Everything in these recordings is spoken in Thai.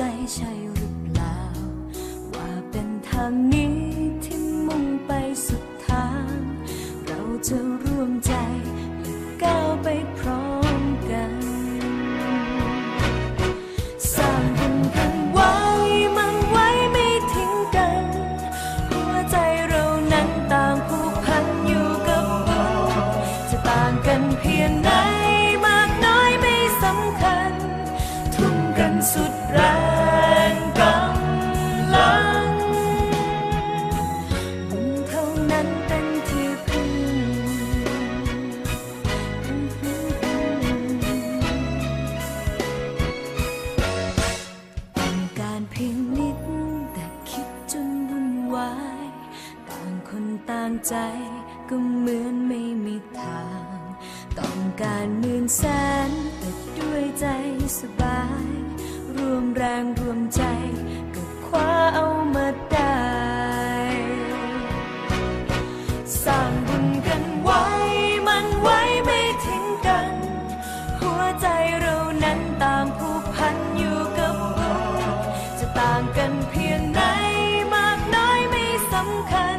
ใจใช่หรือเปล่า ว่าเป็นทางนี้ที่มุ่งไปสุดทาง เราจะร่วมใจและก้าวไปพร้อมกัน สร้างบุญกันไว้มันไว้ไม่ทิ้งกัน หัวใจเรานั้นต่างผูกพันอยู่กับบุญจะต่างกันเพียงไหนมากน้อยไม่สำคัญ ทุ่มกันสุดแรง ใจก็เหมือนไม่มีทาง ต้องการหมื่นแสนแต่ด้วยใจสบาย รวมแรงรวมใจก็คว้าเอามาได้สร้างบุญกันไว้ มันไว้ไม่ทิ้งกัน หัวใจเรานั้นต่างผูกพันอยู่กับบุญจะต่างกันเพียงไหนมากน้อยไม่สำคัญ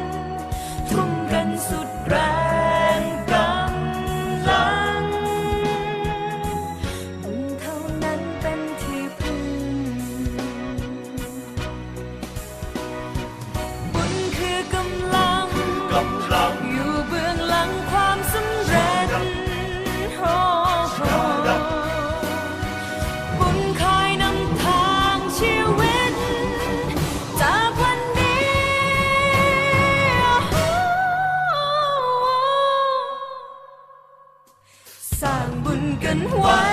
โห